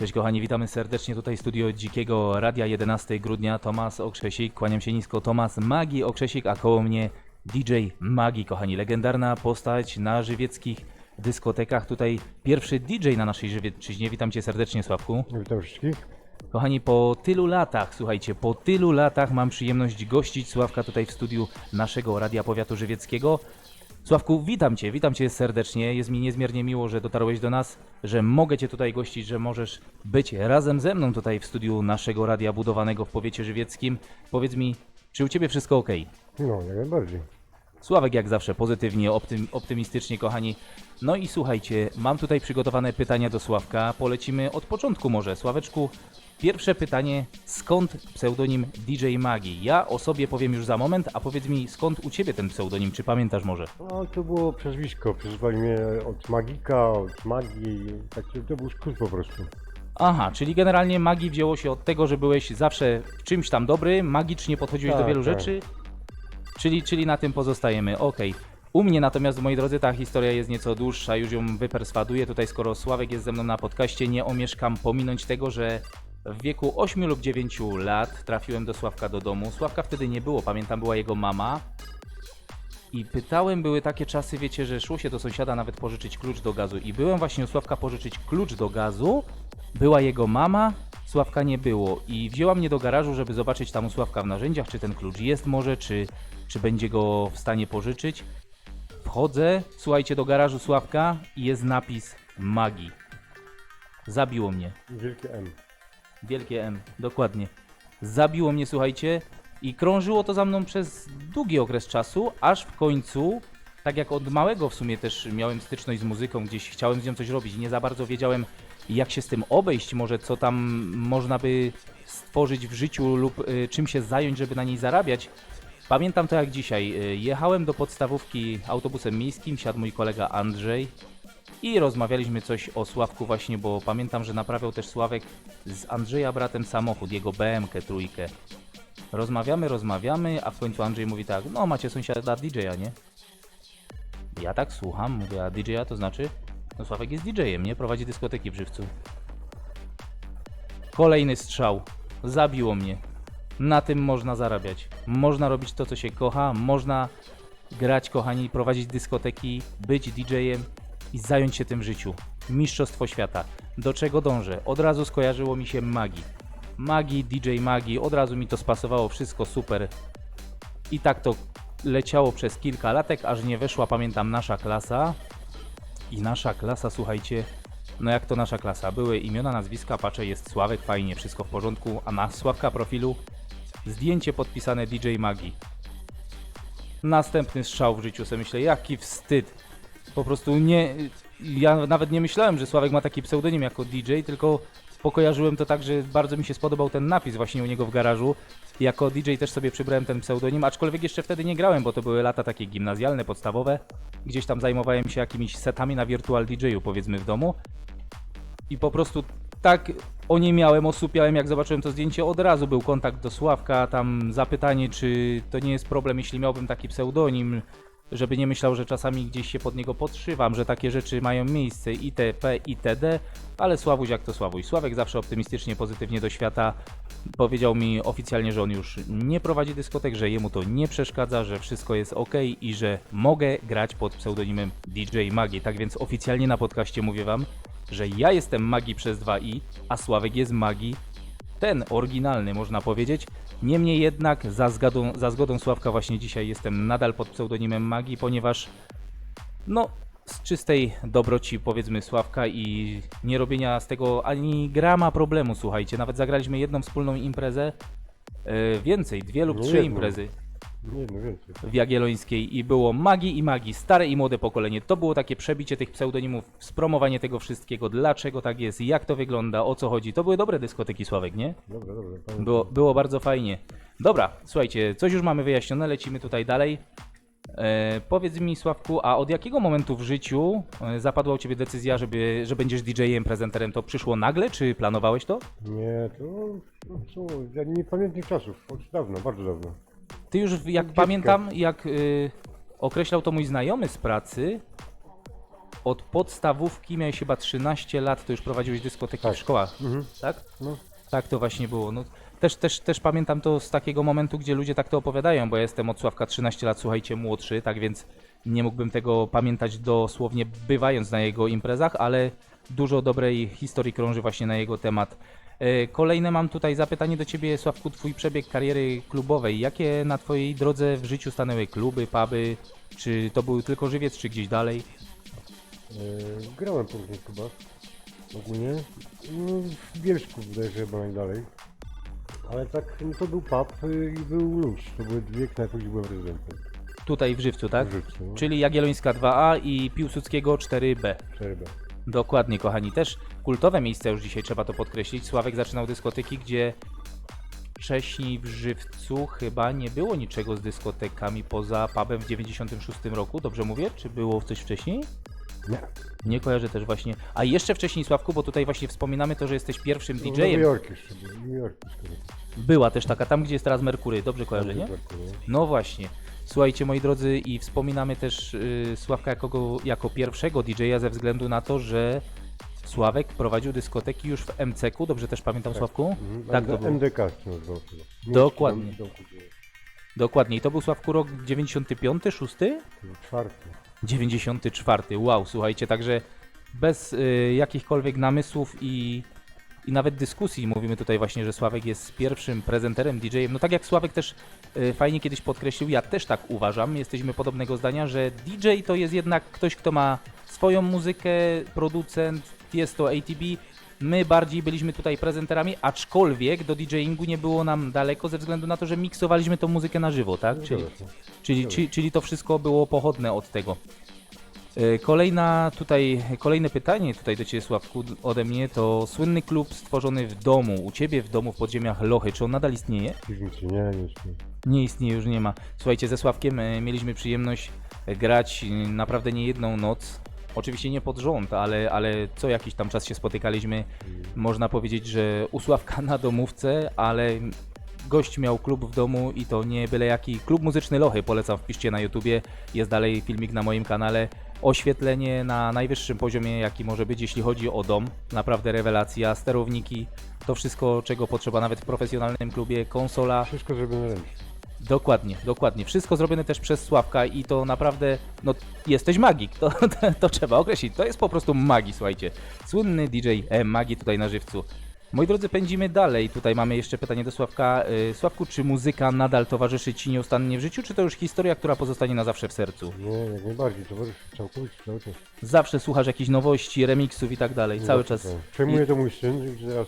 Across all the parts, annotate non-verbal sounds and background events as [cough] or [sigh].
Cześć kochani, witamy serdecznie tutaj w studio Dzikiego Radia 11 grudnia. Tomasz Okrzesik, kłaniam się nisko. Tomasz Magi Okrzesik, a koło mnie DJ Magi, kochani. Legendarna postać na żywieckich dyskotekach. Tutaj pierwszy DJ na naszej Żywiecczyźnie. Witam cię serdecznie, Sławku. Witam wszystkich. Kochani, po tylu latach, słuchajcie, po tylu latach mam przyjemność gościć Sławka tutaj w studiu naszego Radia Powiatu Żywieckiego. Sławku, witam Cię, witam Cię serdecznie. Jest mi niezmiernie miło, że dotarłeś do nas, że mogę Cię tutaj gościć, że możesz być razem ze mną tutaj w studiu naszego radia budowanego w powiecie żywieckim. Powiedz mi, czy u Ciebie wszystko ok? No, jak najbardziej. Sławek jak zawsze pozytywnie, optym, optymistycznie, kochani. No i słuchajcie, mam tutaj przygotowane pytania do Sławka. Polecimy od początku może. Sławeczku, pierwsze pytanie, skąd pseudonim DJ Magi? Ja o sobie powiem już za moment, a powiedz mi, skąd u Ciebie ten pseudonim, czy pamiętasz może? No, to było przezwisko. Przezwali mnie od magika, od magii. Tak, to był skrót po prostu. Aha, czyli generalnie magii wzięło się od tego, że byłeś zawsze w czymś tam dobry, magicznie podchodziłeś do Tak, wielu tak. rzeczy, czyli, czyli na tym pozostajemy, okej. U mnie natomiast, moi drodzy, ta historia jest nieco dłuższa, już ją wyperswaduję. Tutaj, skoro Sławek jest ze mną na podcaście, nie omieszkam pominąć tego, że w wieku 8 lub 9 lat trafiłem do Sławka do domu. Sławka wtedy nie było, pamiętam, była jego mama. I pytałem, były takie czasy, wiecie, że szło się do sąsiada nawet pożyczyć klucz do gazu. I byłem właśnie u Sławka pożyczyć klucz do gazu. Była jego mama, Sławka nie było. I wzięła mnie do garażu, żeby zobaczyć tam u Sławka w narzędziach, czy ten klucz jest może, czy, czy będzie go w stanie pożyczyć. Wchodzę, słuchajcie, do garażu Sławka i jest napis magii. Zabiło mnie. Wielkie M. Wielkie M, dokładnie. Zabiło mnie, słuchajcie, i krążyło to za mną przez długi okres czasu, aż w końcu, tak jak od małego w sumie też miałem styczność z muzyką, gdzieś chciałem z nią coś robić, nie za bardzo wiedziałem, jak się z tym obejść, może co tam można by stworzyć w życiu lub y, czym się zająć, żeby na niej zarabiać. Pamiętam to jak dzisiaj. Y, jechałem do podstawówki autobusem miejskim, siadł mój kolega Andrzej, i rozmawialiśmy coś o Sławku właśnie, bo pamiętam, że naprawiał też Sławek z Andrzeja bratem samochód, jego BMK trójkę. Rozmawiamy, rozmawiamy, a w końcu Andrzej mówi tak, no macie sąsiada DJ-a, nie? Ja tak słucham, mówię, a DJ-a to znaczy? No Sławek jest DJ-em, nie? Prowadzi dyskoteki w Żywcu. Kolejny strzał. Zabiło mnie. Na tym można zarabiać. Można robić to, co się kocha, można grać, kochani, prowadzić dyskoteki, być DJ-em i zająć się tym w życiu. Mistrzostwo świata. Do czego dążę? Od razu skojarzyło mi się magii. Magii, DJ magii, od razu mi to spasowało, wszystko super. I tak to leciało przez kilka latek, aż nie weszła, pamiętam, nasza klasa. I nasza klasa, słuchajcie, no jak to nasza klasa? Były imiona, nazwiska, patrzę, jest Sławek, fajnie, wszystko w porządku, a na Sławka profilu zdjęcie podpisane DJ Magii. Następny strzał w życiu, sobie myślę, jaki wstyd. Po prostu nie. Ja nawet nie myślałem, że Sławek ma taki pseudonim jako DJ, tylko pokojarzyłem to tak, że bardzo mi się spodobał ten napis właśnie u niego w garażu. Jako DJ też sobie przybrałem ten pseudonim, aczkolwiek jeszcze wtedy nie grałem, bo to były lata takie gimnazjalne, podstawowe. Gdzieś tam zajmowałem się jakimiś setami na Virtual DJ-u, powiedzmy w domu. I po prostu tak oniemiałem, osupiałem, jak zobaczyłem to zdjęcie, od razu był kontakt do Sławka, tam zapytanie, czy to nie jest problem, jeśli miałbym taki pseudonim, żeby nie myślał, że czasami gdzieś się pod niego podszywam, że takie rzeczy mają miejsce itp. itd. Ale Sławuś jak to Sławuś. Sławek zawsze optymistycznie, pozytywnie do świata. Powiedział mi oficjalnie, że on już nie prowadzi dyskotek, że jemu to nie przeszkadza, że wszystko jest ok i że mogę grać pod pseudonimem DJ Magi. Tak więc oficjalnie na podcaście mówię wam, że ja jestem Magi przez 2i, a Sławek jest Magi ten oryginalny, można powiedzieć. Niemniej jednak, za zgodą, za zgodą Sławka, właśnie dzisiaj jestem nadal pod pseudonimem Magii, ponieważ no, z czystej dobroci, powiedzmy, Sławka i nie robienia z tego ani grama problemu, słuchajcie. Nawet zagraliśmy jedną wspólną imprezę, e, więcej, dwie lub No trzy imprezy Nie, no więcej. w Jagiellońskiej i było magii i magii, stare i młode pokolenie. To było takie przebicie tych pseudonimów, spromowanie tego wszystkiego, dlaczego tak jest, jak to wygląda, o co chodzi. To były dobre dyskoteki, Sławek, nie? Dobra, dobra. pamiętam. Było, było bardzo fajnie. Dobra, słuchajcie, coś już mamy wyjaśnione, lecimy tutaj dalej. E, powiedz mi, Sławku, a od jakiego momentu w życiu e, zapadła u Ciebie decyzja, żeby, że będziesz DJ-em, prezenterem? To przyszło nagle, czy planowałeś to? Nie, to, to co, ja nie pamiętam czasów. Od dawno, bardzo dawno. Ty już, jak pamiętam, jak y, określał to mój znajomy z pracy, od podstawówki miałeś chyba 13 lat, to już prowadziłeś dyskoteki Tak. w szkołach, Mhm. tak? No. Tak to właśnie było. No, też, też, też pamiętam to z takiego momentu, gdzie ludzie tak to opowiadają, bo ja jestem od Sławka 13 lat, słuchajcie, młodszy, tak więc nie mógłbym tego pamiętać dosłownie bywając na jego imprezach, ale dużo dobrej historii krąży właśnie na jego temat. E, Kolejne mam tutaj zapytanie do Ciebie, Sławku, Twój przebieg kariery klubowej. Jakie na Twojej drodze w życiu stanęły kluby, puby? Czy to był tylko żywiec, czy gdzieś dalej? E, grałem po różnych klubach ogólnie. No, w Bielsku wydaje się chyba najdalej. Ale tak, no to był pub y, i był Luś. To były dwie knajpy, gdzie byłem rezydentem. Tutaj w Żywcu, tak? W Żywcu, no. Czyli Jagiellońska 2A i Piłsudskiego 4B. 4B. Dokładnie, kochani. Też kultowe miejsce już dzisiaj trzeba to podkreślić. Sławek zaczynał dyskoteki, gdzie wcześniej w Żywcu chyba nie było niczego z dyskotekami poza pubem w 96 roku. Dobrze mówię? Czy było coś wcześniej? Nie. Nie kojarzę też właśnie. A jeszcze wcześniej, Sławku, bo tutaj właśnie wspominamy to, że jesteś pierwszym No, Nowy DJ-em. Jork jeszcze był. New York. Była też taka, tam gdzie jest teraz Merkury. Dobrze kojarzę, nie? Nowy. No właśnie. Słuchajcie, moi drodzy, i wspominamy też y, Sławka jako, jako pierwszego DJ-a ze względu na to, że Sławek prowadził dyskoteki już w MCK, dobrze też pamiętam, Sławku? Mhm. Tak, to było. MDK się nazywał chyba. Nie Dokładnie. wiem, czy tam w domku było. Dokładnie. I to był Sławku rok 95, 6? To był Czwarty. 94. Wow, słuchajcie, także bez y, jakichkolwiek namysłów i, i nawet dyskusji mówimy tutaj właśnie, że Sławek jest pierwszym prezenterem, DJ-em. No tak jak Sławek też y, fajnie kiedyś podkreślił, ja też tak uważam, jesteśmy podobnego zdania, że DJ to jest jednak ktoś, kto ma swoją muzykę, producent, jest to ATB. My bardziej byliśmy tutaj prezenterami, aczkolwiek do DJingu nie było nam daleko ze względu na to, że miksowaliśmy tą muzykę na żywo, tak? Czyli. Czyli, czyli, czyli to wszystko było pochodne od tego. E, Kolejna tutaj, kolejne pytanie tutaj do Ciebie Sławku ode mnie to słynny klub stworzony w domu, u Ciebie w domu w podziemiach Lochy, czy on nadal istnieje? Piwnicy, nie, nie istnieje. Nie istnieje, już nie ma. Słuchajcie, ze Sławkiem e, mieliśmy przyjemność e, grać naprawdę nie jedną noc. Oczywiście nie pod rząd, ale, ale co jakiś tam czas się spotykaliśmy. Można powiedzieć, że u Sławka na domówce, ale gość miał klub w domu i to nie byle jaki. Klub muzyczny Lochy, polecam, wpiszcie na YouTubie. Jest dalej filmik na moim kanale. Oświetlenie na najwyższym poziomie, jaki może być, jeśli chodzi o dom. Naprawdę rewelacja, sterowniki, to wszystko, czego potrzeba nawet w profesjonalnym klubie, konsola. Wszystko zrobione ręcznie. Dokładnie, dokładnie. Wszystko zrobione też przez Sławka i to naprawdę, no jesteś magik, to, [laughs] to, to trzeba określić. To jest po prostu magii, słuchajcie. Słynny DJ e, magii tutaj na żywcu. Moi drodzy, pędzimy dalej. Tutaj mamy jeszcze pytanie do Sławka. Y, Sławku, czy muzyka nadal towarzyszy Ci nieustannie w życiu, czy to już historia, która pozostanie na zawsze w sercu? Nie, jak najbardziej, towarzyszy całkowicie cały czas. Zawsze słuchasz jakichś nowości, remiksów i tak dalej, cały czas. Tak. Przejmuje to mój syn, teraz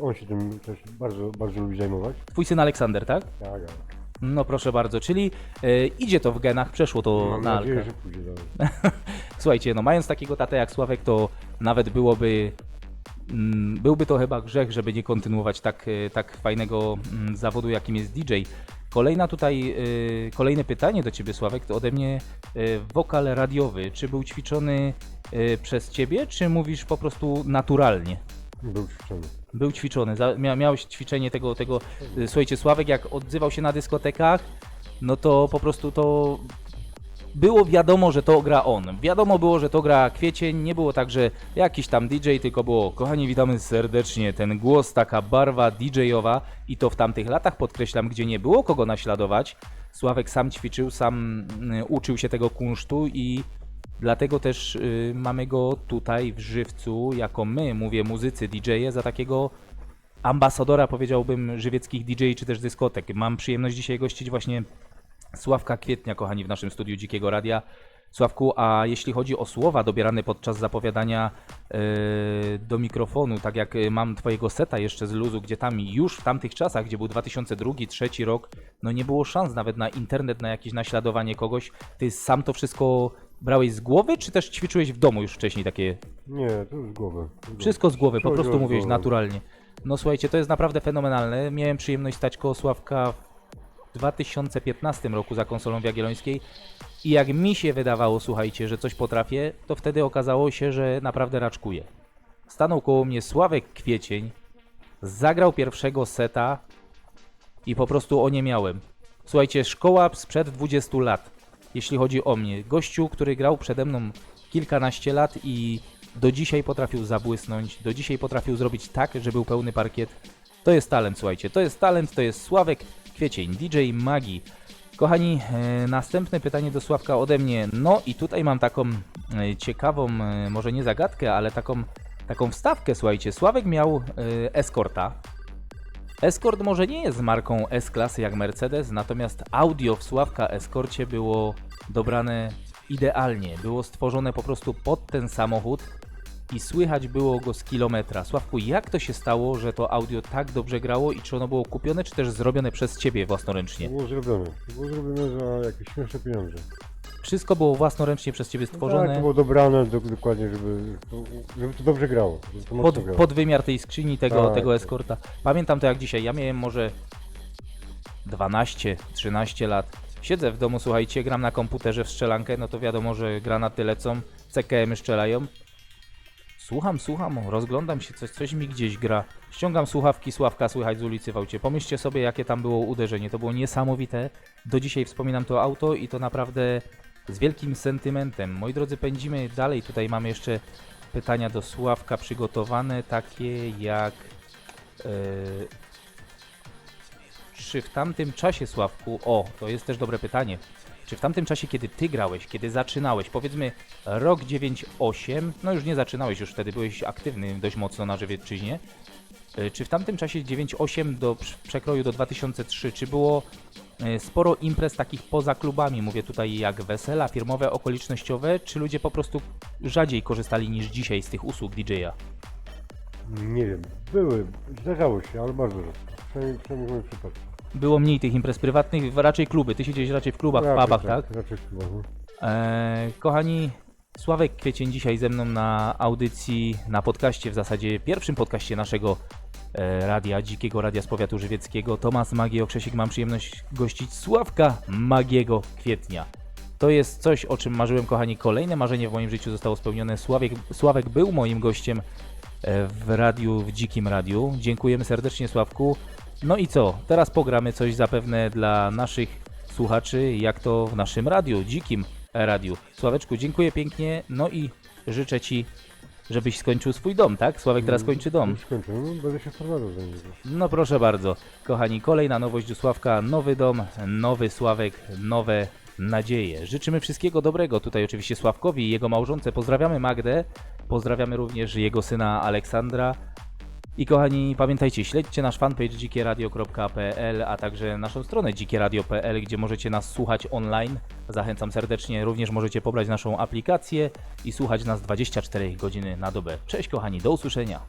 on się tym też bardzo, bardzo lubi zajmować. Twój syn Aleksander, tak? Tak, tak. No proszę bardzo, czyli y, idzie to w genach, przeszło to Mam na nadzieję, Alkę. że pójdzie dalej. [laughs] Słuchajcie, no mając takiego tatę jak Sławek, to nawet byłoby. Mm, Byłby to chyba grzech, żeby nie kontynuować tak, e, tak fajnego mm, zawodu, jakim jest DJ. Kolejna tutaj, e, kolejne pytanie do Ciebie, Sławek, to ode mnie e, wokal radiowy. Czy był ćwiczony przez Ciebie, czy mówisz po prostu naturalnie? Był ćwiczony. Był ćwiczony, miałeś ćwiczenie tego, tego. Słuchajcie, Sławek jak odzywał się na dyskotekach, no to po prostu to było wiadomo, że to gra on. Wiadomo było, że to gra Kwiecień, nie było tak, że jakiś tam DJ, tylko było, kochani, witamy serdecznie, ten głos, taka barwa DJ-owa i to w tamtych latach, podkreślam, gdzie nie było kogo naśladować. Sławek sam ćwiczył, sam y, uczył się tego kunsztu i dlatego też y, mamy go tutaj w żywcu, jako my, mówię muzycy, DJ-e, za takiego ambasadora, powiedziałbym, żywieckich DJ czy też dyskotek. Mam przyjemność dzisiaj gościć właśnie Sławka Kwietnia, kochani, w naszym studiu Dzikiego Radia. Sławku, a jeśli chodzi o słowa dobierane podczas zapowiadania e, do mikrofonu, tak jak e, mam twojego seta jeszcze z luzu, gdzie tam już w tamtych czasach, gdzie był 2002-2003 rok, no nie było szans nawet na internet, na jakieś naśladowanie kogoś. Ty sam to wszystko brałeś z głowy, czy też ćwiczyłeś w domu już wcześniej takie Nie, to z głowy. wszystko z głowy, po prostu mówiłeś naturalnie. No słuchajcie, to jest naprawdę fenomenalne. Miałem przyjemność stać koło Sławka w 2015 roku za konsolą Jagiellońskiej i jak mi się wydawało, słuchajcie, że coś potrafię, to wtedy okazało się, że naprawdę raczkuję. Stanął koło mnie Sławek Kwiecień, zagrał pierwszego seta i po prostu o nie miałem. Słuchajcie, szkoła sprzed 20 lat, jeśli chodzi o mnie. Gościu, który grał przede mną kilkanaście lat i do dzisiaj potrafił zabłysnąć, do dzisiaj potrafił zrobić tak, że był pełny parkiet. To jest talent, słuchajcie, to jest talent, to jest Sławek Kwiecień, DJ Magii. Kochani, e, następne pytanie do Sławka ode mnie. No i tutaj mam taką e, ciekawą, e, może nie zagadkę, ale taką, taką wstawkę, słuchajcie. Sławek miał Escorta. Escort może nie jest marką S-klasy jak Mercedes, natomiast audio w Sławka Escorcie było dobrane idealnie. Było stworzone po prostu pod ten samochód i słychać było go z kilometra. Sławku, jak to się stało, że to audio tak dobrze grało i czy ono było kupione, czy też zrobione przez Ciebie własnoręcznie? było zrobione. Było zrobione za jakieś śmieszne pieniądze. Wszystko było własnoręcznie przez Ciebie Tak, to stworzone było dobrane do, dokładnie, żeby to, żeby to dobrze grało. To pod, grało. pod wymiar tej skrzyni, tego, Tak, tego eskorta. Pamiętam to jak dzisiaj. Ja miałem może 12-13 lat. Siedzę w domu, słuchajcie, gram na komputerze w strzelankę, no to wiadomo, że granaty lecą, CKM-y strzelają. Słucham, słucham, rozglądam się, coś, coś mi gdzieś gra. Ściągam słuchawki, Sławka słychać z ulicy w aucie. Pomyślcie sobie, jakie tam było uderzenie. To było niesamowite. Do dzisiaj wspominam to auto i to naprawdę z wielkim sentymentem. Moi drodzy, pędzimy dalej. Tutaj mamy jeszcze pytania do Sławka przygotowane, takie jak... Yy, czy w tamtym czasie, Sławku, o, to jest też dobre pytanie, czy w tamtym czasie, kiedy ty grałeś, kiedy zaczynałeś, powiedzmy rok 9-8, no już nie zaczynałeś, już wtedy byłeś aktywny dość mocno na Żywiecczyźnie, y, czy w tamtym czasie 9-8 do prz- przekroju do 2003, czy było y, sporo imprez takich poza klubami, mówię tutaj jak wesela, firmowe, okolicznościowe, czy ludzie po prostu rzadziej korzystali niż dzisiaj z tych usług DJ-a? Nie wiem, były, zdarzało się, ale bardzo rzadko. Przynajmniej w moim przypadku. Było mniej tych imprez prywatnych, raczej kluby, ty siedziałeś raczej w klubach, w pubach, tak? Raczej w klubach, no. Eee, kochani, Sławek Kwiecień dzisiaj ze mną na audycji, na podcaście, w zasadzie pierwszym podcaście naszego e, radia, Dzikiego Radia z Powiatu Żywieckiego. Tomasz Magio Krzesik, mam przyjemność gościć Sławka Magiego Kwietnia. To jest coś, o czym marzyłem, kochani. Kolejne marzenie w moim życiu zostało spełnione. Sławek, Sławek był moim gościem e, w radiu, w Dzikim Radiu. Dziękujemy serdecznie, Sławku. No i co? Teraz pogramy coś zapewne dla naszych słuchaczy, jak to w naszym radiu, Dzikim Radiu. Sławeczku, dziękuję pięknie. No i życzę Ci, żebyś skończył swój dom, tak? Sławek teraz kończy dom. Skończę, no, będę się wprowadzał za niego. No proszę bardzo. Kochani, kolejna nowość do Sławka. Nowy dom, nowy Sławek, nowe nadzieje. Życzymy wszystkiego dobrego. Tutaj oczywiście Sławkowi i jego małżonce. Pozdrawiamy Magdę. Pozdrawiamy również jego syna Aleksandra. I kochani, pamiętajcie, śledźcie nasz fanpage dzikieradio.pl, a także naszą stronę dzikieradio.pl, gdzie możecie nas słuchać online. Zachęcam serdecznie. Również możecie pobrać naszą aplikację i słuchać nas 24 godziny na dobę. Cześć kochani, do usłyszenia.